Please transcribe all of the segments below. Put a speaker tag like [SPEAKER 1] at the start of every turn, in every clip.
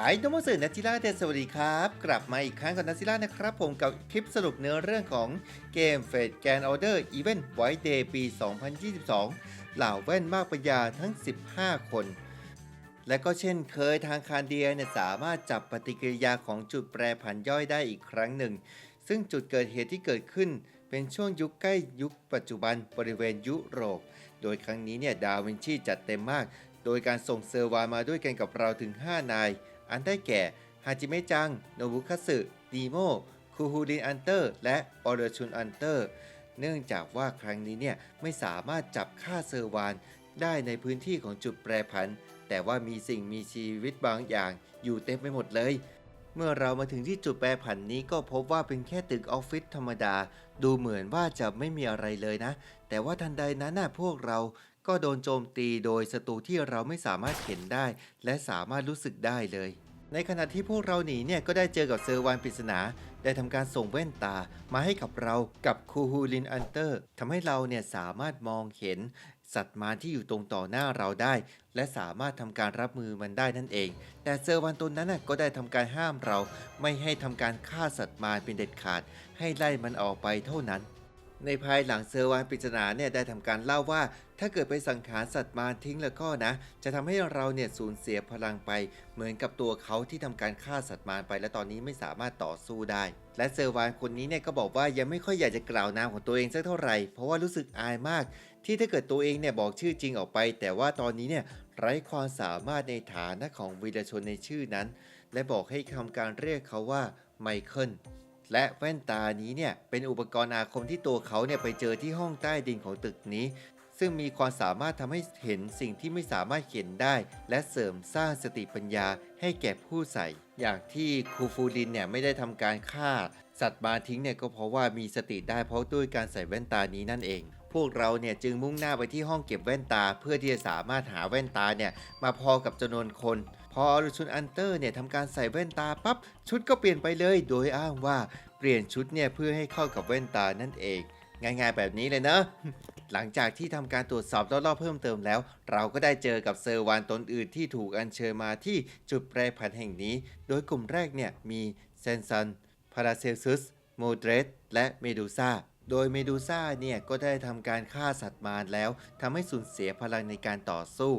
[SPEAKER 1] หายโนโมสึนัจิล่าเดสวัสดีครับ กลับมาอีกครั้งกับนัจิล่านะครับ ผมกับคลิปสรุปเนื้อเรื่องของเกมเฟดแกนออเดอร์อีเวนต์ไวท์เดย์ปี 2022 เหล่าแว่นมากปัญญาทั้ง 15 คน และก็เช่นเคยทางคานเดียเนี่ยสามารถจับปฏิกิริยาของจุดแปรผันย่อยได้อีกครั้งหนึ่ง ซึ่งจุดเกิดเหตุที่เกิดขึ้นเป็นช่วงยุคใกล้ยุคปัจจุบันบริเวณยุโรป โดยครั้งนี้เนี่ยดาวินชีจัดเต็มมาก โดยการส่งเซอร์วานมาด้วยกันกับเราถึง 5 นาย อันได้แก่ฮาจิเมจัง โนบุคัสึดีโมคูฮูรินอันเตอร์ และออเรชุนอันเตอร์ เนื่องจากว่าครั้งนี้เนี่ยไม่สามารถจับค่าเซอร์วานได้ในพื้นที่ของจุดแปรผัน แต่ว่ามีสิ่งมีชีวิตบางอย่างอยู่เต็มไปหมดเลย เมื่อเรามาถึงที่จุดแปรผันนี้ก็พบว่าเป็นแค่ตึกออฟฟิศธรรมดา ดูเหมือนว่าจะไม่มีอะไรเลยนะ แต่ว่าทันใดนั้นน่ะพวกเรา ก็โดนโจมตีโดยศัตรูที่เราไม่สามารถเห็นได้ และสามารถรู้สึกได้เลย ในขณะที่พวกเราหนีเนี่ยก็ได้เจอกับเซอร์วานปริศนา ได้ทำการส่งแว่นตามาให้กับเรากับคูฮูลินอันเตอร์ทำให้เราเนี่ยสามารถมองเห็นสัตว์มารที่อยู่ตรงต่อหน้าเราได้ และสามารถทำการรับมือมันได้นั่นเอง แต่เซอร์วันตนนั้นก็ได้ทำการห้ามเรา ไม่ให้ทำการฆ่าสัตว์มารเป็นเด็ดขาด ให้ไล่มันออกไปเท่านั้น ในภายหลังเซอร์วานปริศนาเนี่ยได้ทำการเล่าว่า ถ้าเกิดไปสังขารสัตว์มารทิ้งแล้วก็นะ จะทำให้เราเนี่ยสูญเสียพลังไป เหมือนกับตัวเขาที่ทำการฆ่าสัตว์มารไป และตอนนี้ไม่สามารถต่อสู้ได้ และเซอร์วานคนนี้เนี่ยก็บอกว่ายังไม่ค่อยอยากจะกล่าวนามของตัวเองสักเท่าไหร่ เพราะว่ารู้สึกอายมาก ที่ถ้าเกิดตัวเองเนี่ยบอกชื่อจริงออกไป แต่ว่าตอนนี้เนี่ยไร้ความสามารถในฐานะของวีรชนในชื่อนั้น และบอกให้ทำการเรียกเขาว่าไมเคิล และแว่นตานี้เนี่ยเป็นอุปกรณ์อาคมที่ตัวเขาเนี่ยไปเจอที่ห้องใต้ดินของตึกนี้ ซึ่งมีความสามารถทำให้เห็นสิ่งที่ไม่สามารถเห็นได้ และเสริมสร้างสติปัญญาให้แก่ผู้ใส่ อย่างที่ครูฟูรินเนี่ยไม่ได้ทำการฆ่า สัตว์มาทิ้งเนี่ยก็เพราะว่ามีสติได้เพราะด้วยการใส่แว่นตานี้นั่นเองพวกเราเนี่ยจึงมุ่งหน้าไปที่ห้องเก็บแว่นตา เพื่อที่จะสามารถหาแว่นตาเนี่ยมาพอกับจำนวนคน ออรุชุนอันเตอร์เนี่ยทำการใส่แว่นตาปั๊บชุดก็เปลี่ยนไปเลย โดยอ้างว่าเปลี่ยนชุดเนี่ยเพื่อให้เข้ากับแว่นตานั่นเอง ง่ายๆแบบนี้เลยเนอะหลังจากที่ทำการตรวจสอบรอบๆเพิ่มเติมแล้ว เราก็ได้เจอกับเซอร์วานตนอื่นที่ถูกอัญเชิญมาที่จุดแปรผันแห่งนี้ โดยกลุ่มแรกเนี่ยมีเซนซันพาราเซลซุสโมเดรสและเมดูซา โดยเมดูซ่าเนี่ยก็ได้ทำการฆ่าสัตว์มารแล้วทำให้สูญเสียพลังในการต่อสู้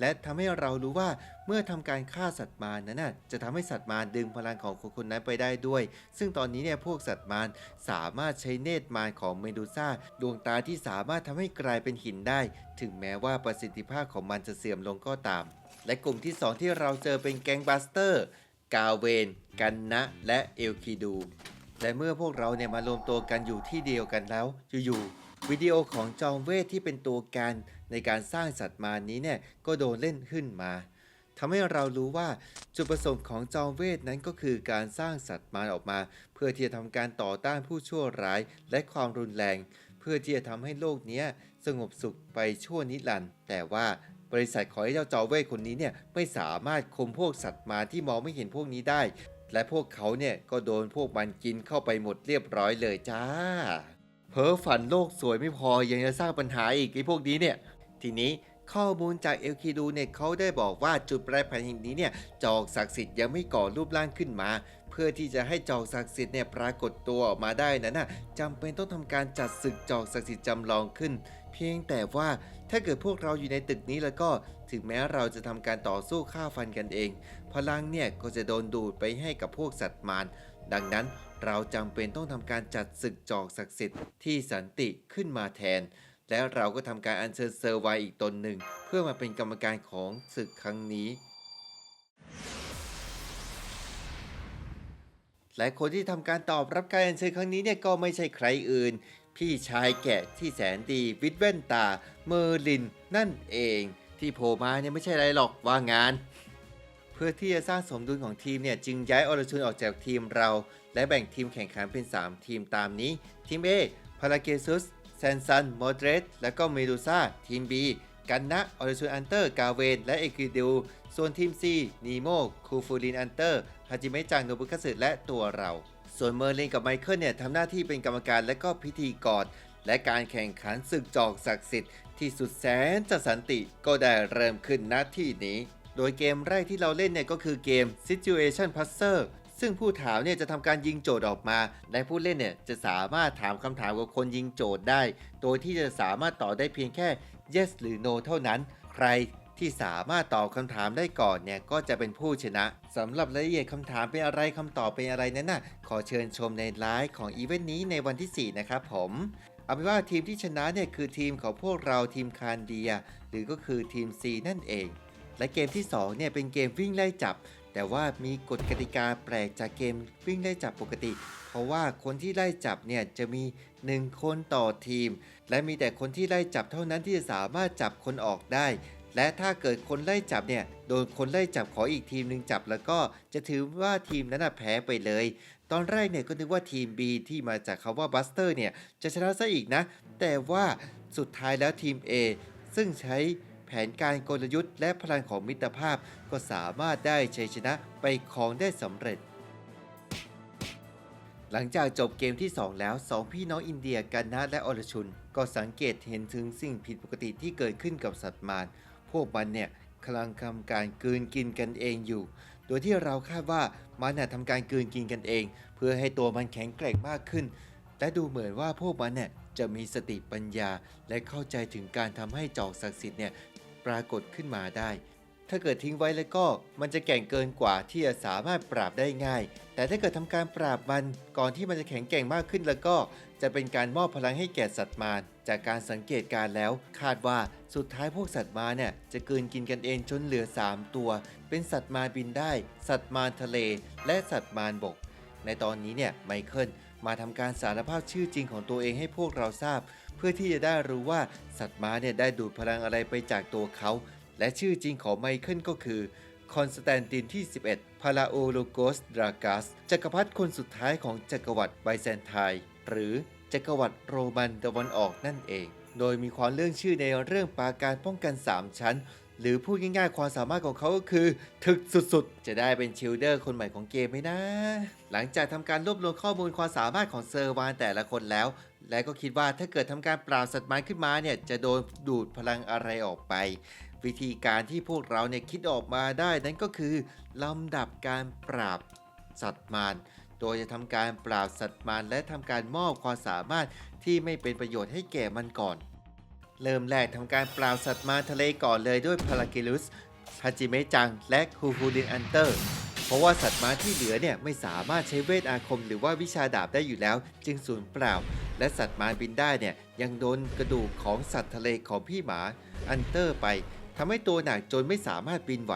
[SPEAKER 1] และทำให้เรารู้ว่าเมื่อทำการฆ่าสัตว์มารนั้นนะจะทำให้สัตว์มารดึงพลังของคนคนนั้นไปได้ด้วย ซึ่งตอนนี้เนี่ยพวกสัตว์มารสามารถใช้เนตรมารของเมดูซ่าดวงตาที่สามารถทำให้กลายเป็นหินได้ ถึงแม้ว่าประสิทธิภาพของมันจะเสื่อมลงก็ตาม และกลุ่มที่สองที่เราเจอเป็นแก๊งบัสเตอร์ กาเวน กันนะ และเอลคิดู และเมื่อพวกเราเนี่ยมารวมตัวกันอยู่ที่เดียวกันแล้วอยู่ๆวิดีโอของจอมเวทที่เป็นตัวการในการสร้างสัตว์มานี้เนี่ยก็โดนเล่นขึ้นมาทำให้เรารู้ว่าจุดประสงค์ของจอมเวทนั้นก็คือการสร้างสัตว์มารออกมา เพื่อที่จะทำการต่อต้านผู้ชั่วร้ายและความรุนแรง เพื่อที่จะทำให้โลกนี้สงบสุขไปชั่วนิรันดร์แต่ว่าบริษัทของไอ้เจ้าจอมเวทคนนี้เนี่ยไม่สามารถคุมพวกสัตว์มาที่มองไม่เห็นพวกนี้ได้ และพวกเขาเนี่ยก็โดนพวกมันกินเข้าไปหมดเรียบร้อยเลยจ้า เพ้อฝันโลกสวยไม่พอยังจะสร้างปัญหาอีกไอ้พวกนี้เนี่ย ทีนี้ข้อมูลจากเอลคิดูเนี่ยเขาได้บอกว่าจุดแปรผันแห่งนี้เนี่ยจอกศักดิ์สิทธิ์ยังไม่ก่อรูปร่างขึ้นมา เพื่อที่จะให้จอกศักดิ์สิทธิ์เนี่ยปรากฏตัวออกมาได้นั้นนะจำเป็นต้องทำการจัดศึกจอกศักดิ์สิทธิ์จำลองขึ้น เพียงแต่ว่าถ้าเกิดพวกเราอยู่ในตึกนี้แล้วก็ ถึงแม้เราจะทำการต่อสู้ฆ่าฟันกันเอง พลังเนี่ยก็จะโดนดูดไปให้กับพวกสัตว์มารดังนั้นเราจำเป็นต้องทำการจัดศึกจอกศักดิ์สิทธิ์ที่สันติขึ้นมาแทน และเราก็ทำการอัญเชิญเซอร์ไวอีกตนหนึ่ง เพื่อมาเป็นกรรมการของศึกครั้งนี้ และคนที่ทำการตอบรับการอัญเชิญครั้งนี้เนี่ยก็ไม่ใช่ใครอื่น พี่ชายแกะที่แสนดีวิดแว่นตา เมอร์ลินนั่นเอง ที่โผล่มาเนี่ยไม่ใช่อะไรหรอกว่างาน เพื่อที่จะสร้างสมดุลของทีมเนี่ยจึงย้ายอรชุนออกจากทีมเรา และแบ่งทีมแข่งขันเป็น 3 ทีมตามนี้ ทีม A พาราเกซุสแซนซันโมเดรสและก็เมดูซ่าทีม B กันนะออรชุนอันเตอร์ กาเวน และเอกิดูส่วนทีม C นีโม คูฟูริน อันเตอร์ ฮาจิเมจัง โนบุคัสึและตัวเรา ส่วนเมอร์ลินกับไมเคิลเนี่ยทำหน้าที่เป็นกรรมการและก็พิธีกร และการแข่งขันศึกจอกศักดิ์สิทธิ์ ที่สุดแสนจะสันติก็ได้เริ่มขึ้นณที่นี้ โดยเกมแรกที่เราเล่นเนี่ยก็คือเกม Situation Puzzle ซึ่งผู้ถามเนี่ยจะทำการยิงโจทย์ออกมา และผู้เล่นเนี่ยจะสามารถถามคำถามกับคนยิงโจทย์ได้ โดยที่จะสามารถตอบได้เพียงแค่ yes หรือ no เท่านั้น ใคร ที่สามารถตอบคำถามได้ก่อนเนี่ยก็จะเป็นผู้ชนะสำหรับรายละเอียดคำถามเป็นอะไรคำตอบเป็นอะไรนั้นน่ะขอเชิญชมในไลฟ์ของอีเวนต์นี้ในวันที่ 4 นะครับผมเอาเป็นว่าทีมที่ชนะเนี่ยคือทีมของพวกเราทีมคานเดีย หรือก็คือทีม C นั่นเอง และเกมที่2เนี่ยเป็นเกมวิ่งไล่จับ แต่ว่ามีกฎกติกาแปลกจากเกมวิ่งไล่จับปกติ เพราะว่าคนที่ไล่จับเนี่ยจะมี 1 คนต่อทีม และมีแต่คนที่ไล่จับเท่านั้นที่จะสามารถจับคนออกได้ และถ้าเกิดคนไล่จับเนี่ยโดนคนไล่จับขออีกทีมหนึ่งจับ แล้วก็จะถือว่าทีมนั้นแพ้ไปเลย ตอนแรกเนี่ยก็นึกว่าทีม B ที่มาจากคาว่าบัสเตอร์เนี่ยจะชนะซะอีกนะ แต่ว่าสุดท้ายแล้วทีม A ซึ่งใช้แผนการกลยุทธ์และพลังของมิตรภาพก็สามารถได้ชัยชนะไปครองได้สำเร็จหลังจากจบเกมที่ 2 แล้ว 2 พี่น้องอินเดียกันนะและอรชุน ก็สังเกตเห็นถึงสิ่งผิดปกติที่เกิดขึ้นกับสัตว์มาร วกมันเนี่ยกำลังทำการกืนกินกันเองอยู่ โดยที่เราคาดว่ามันน่ะทำการกืนกินกันเอง เพื่อให้ตัวมันแข็งแกร่งมากขึ้นและดูเหมือนว่าพวกมันเนี่ยจะมีสติปัญญา และเข้าใจถึงการทำให้จอกศักดิ์สิทธิ์เนี่ยปรากฏขึ้นมาได้ ถ้าเกิดทิ้งไว้แล้วก็มันจะแก่งเกินกว่าที่จะสามารถปราบได้ง่าย แต่ถ้าเกิดทำการปราบมันก่อนที่มันจะแข็งแกร่งมากขึ้นแล้วก็จะเป็นการมอบพลังให้แก่สัตว์มาร จากการสังเกตการแล้วคาดว่าสุดท้ายพวกสัตว์มาเนี่ยจะกืนกินกันเองจนเหลือ 3 ตัว เป็นสัตว์มาบินได้ สัตว์มาทะเล และสัตว์มาบก ในตอนนี้เนี่ยไมเคิลมาทำการสารภาพชื่อจริงของตัวเองให้พวกเราทราบ เพื่อที่จะได้รู้ว่าสัตว์มาเนี่ยได้ดูดพลังอะไรไปจากตัวเขา และชื่อจริงของไมเคิลก็คือคอนสแตนตินที่ 11 พาราโอโลโกสดรากัส จักรพรรดิคนสุดท้ายของจักรวรรดิไบแซนไทน์หรือ จักรวรรดิโรมันตะวันออกนั่นเอง โดยมีความเรื่องชื่อในเรื่องปราการป้องกัน 3 ชั้น หรือพูดง่ายๆความสามารถของเขาก็คือ ถึกสุดๆ จะได้เป็นชิลเดอร์คนใหม่ของเกมไหมนะ หลังจากทำการรวบรวมข้อมูลความสามารถของเซอร์วานแต่ละคนแล้ว และก็คิดว่าถ้าเกิดทำการปราบสัตว์มารขึ้นมาเนี่ยจะโดนดูดพลังอะไรออกไปวิธีการที่พวกเราเนี่ยคิดออกมาได้นั้นก็คือลำดับการปราบสัตว์มาร โดยจะทำการปราบสัตว์มารและทำการมอบความสามารถที่ไม่เป็นประโยชน์ให้แก่มันก่อน เริ่มแรกทำการปราบสัตว์มารทะเลก่อนเลยด้วยพารากิลุสพาจิเมจัง และคูฮูลินอันเตอร์ เพราะว่าสัตว์ม้าที่เหลือเนี่ยไม่สามารถใช้เวทอาคมหรือว่าวิชาดาบได้อยู่แล้ว จึงสูญเปล่า และสัตว์ม้าบินได้เนี่ยยังโดนกระดูกของสัตว์ทะเลของพี่หมาอันเตอร์ไปทำให้ตัวหนักจนไม่สามารถบินไหว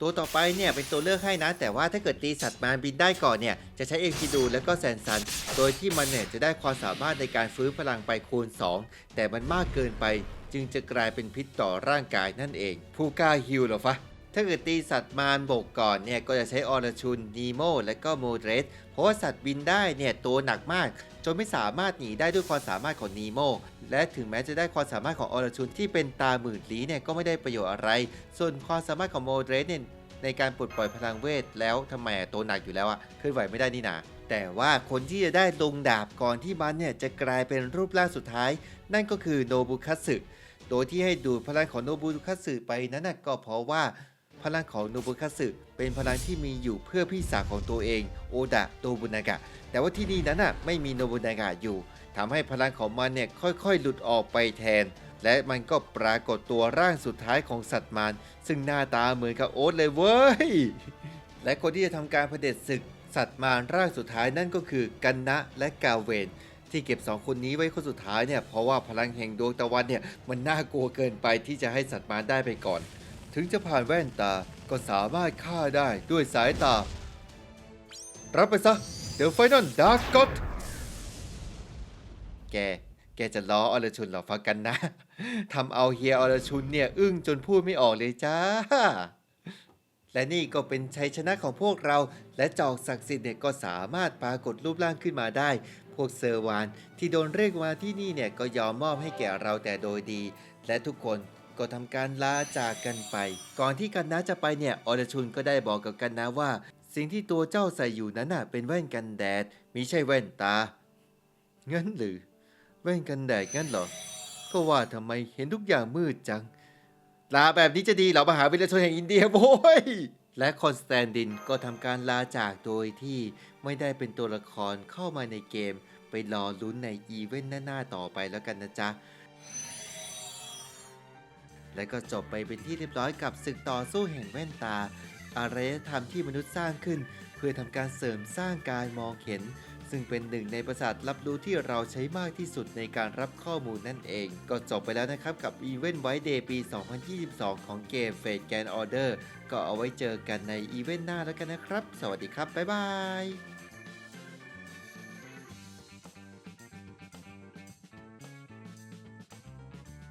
[SPEAKER 1] ตัวต่อไปเนี่ยเป็นตัวเลือกให้นะ แต่ว่าถ้าเกิดตีสัตว์มารบินได้ก่อนเนี่ยจะใช้เอ็กซิดูแล้วก็แซนซัน โดยที่มันเนี่ยจะได้ความสามารถในการฟื้นพลังไปคูณ 2 แต่มันมากเกินไป จึงจะกลายเป็นพิษต่อร่างกายนั่นเอง ผู้กล้าฮิวเหรอฟะ ถ้าเกิดตีสัตว์มารบกก่อนเนี่ยก็จะใช้ออรชุนนีโมและก็โมเดรสเพราะว่าสัตว์บินได้เนี่ยตัวหนักมากจนไม่สามารถหนีได้ด้วยความสามารถของนีโมและถึงแม้จะได้ความสามารถของออรชุนที่เป็นตาหมื่นลี้เนี่ยก็ไม่ได้ประโยชน์อะไร ส่วนความสามารถของโมเดรสเนี่ยในการปลดปล่อยพลังเวทแล้วทำไมตัวหนักอยู่แล้วอะเคลื่อนไหวไม่ได้นี่นาแต่ว่าคนที่จะได้ลงดาบก่อนที่มันเนี่ยจะกลายเป็นรูปร่างสุดท้าย นั่นก็คือโนบุคัตสึโดยที่ให้ดูดพลังของโนบุคัตสึไปนั้นก็เพราะว่า พลังของโนบุคัสึเป็นพลังที่มีอยู่เพื่อพี่สาวของตัวเองโอดะโนบุนากะ แต่ว่าที่นี่นั้นน่ะไม่มีโนบุนากะอยู่ทำให้พลังของมันเนี่ยค่อยๆ หลุดออกไปแทน และมันก็ปรากฏตัวร่างสุดท้ายของสัตว์มารซึ่งหน้าตาเหมือนกับโอ๊ตเลยเว้ย และคนที่จะทำการเผด็จศึกสัตว์มารร่างสุดท้ายนั่นก็คือกันนะและกาเวนที่เก็บสองคนนี้ไว้คนสุดท้ายเนี่ยเพราะว่าพลังแห่งดวงตะวันเนี่ยมันน่ากลัวเกินไปที่จะให้สัตว์มารได้ไปก่อน ถึงจะผ่านแว่นตาก็สามารถฆ่าได้ด้วยสายตา รับไปซะ The Final Dark God แก แกจะล้ออรชุนหรอฟังกันนะ ทำเอาเฮียอรชุนเนี่ย อึ้งจนพูดไม่ออกเลยจ้า และนี่ก็เป็นชัยชนะของพวกเรา และจอกศักดิ์สิทธิ์เนี่ยก็สามารถปรากฏรูปร่างขึ้นมาได้ พวกเซอร์วานที่โดนเรียกมาที่นี่เนี่ยก็ยอมมอบให้แก่เราแต่โดยดี และทุกคน ก็ทำการลาจากกันไป ก่อนที่กันนะจะไปเนี่ยอรชุนก็ได้บอกกับกันนะว่า สิ่งที่ตัวเจ้าใส่อยู่นั้นน่ะเป็นแว่นกันแดดมิใช่แว่นตางั้นหรือ แว่นกันแดดงั้นเหรอ ก็ว่าทำไมเห็นทุกอย่างมืดจัง ลาแบบนี้จะดีเหรอมหาวิทยาลัยชนแห่งอินเดียโว้ยและคอนสแตนดินก็ทำการลาจากโดยที่ไม่ได้เป็นตัวละครเข้ามาในเกม ไปรอลุ้นในอีเวนต์หน้าๆต่อไปแล้วกันนะจ๊ะ และก็จบไปเป็นที่เรียบร้อยกับศึกต่อสู้แห่งแว่นตา อารยธรรมที่มนุษย์สร้างขึ้น เพื่อทำการเสริมสร้างการมองเห็น ซึ่งเป็นหนึ่งในประสาทรับรู้ที่เราใช้มากที่สุดในการรับข้อมูลนั่นเอง ก็จบไปแล้วนะครับกับ Event White Day ปี 2022 ของเกม Fate Grand Order ก็เอาไว้เจอกันในอีเวนต์หน้าแล้วกันนะครับ สวัสดีครับ บ๊ายบาย